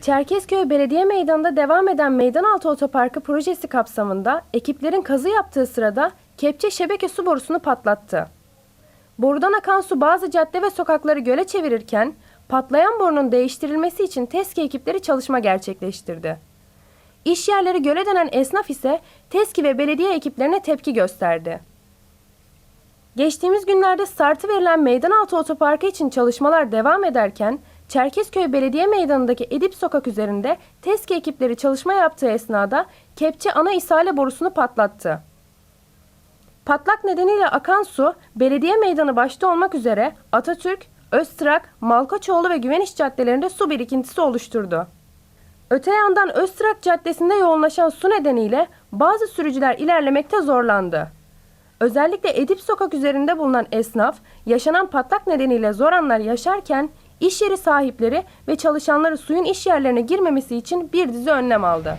Çerkezköy Belediye Meydanı'nda devam eden Meydanaltı Otoparkı projesi kapsamında ekiplerin kazı yaptığı sırada kepçe şebeke su borusunu patlattı. Borudan akan su bazı cadde ve sokakları göle çevirirken patlayan borunun değiştirilmesi için TESKİ ekipleri çalışma gerçekleştirdi. İş yerleri göle dönen esnaf ise TESKİ ve belediye ekiplerine tepki gösterdi. Geçtiğimiz günlerde startı verilen Meydanaltı Otoparkı için çalışmalar devam ederken Çerkezköy Belediye Meydanı'ndaki Edip Sokak üzerinde TESKİ ekipleri çalışma yaptığı esnada kepçe ana isale borusunu patlattı. Patlak nedeniyle akan su belediye meydanı başta olmak üzere Atatürk, Öztrak, Malkoçoğlu ve Güveniş caddelerinde su birikintisi oluşturdu. Öte yandan Öztrak Caddesi'nde yoğunlaşan su nedeniyle bazı sürücüler ilerlemekte zorlandı. Özellikle Edip Sokak üzerinde bulunan esnaf yaşanan patlak nedeniyle zor anlar yaşarken iş yeri sahipleri ve çalışanları suyun iş yerlerine girmemesi için bir dizi önlem aldı.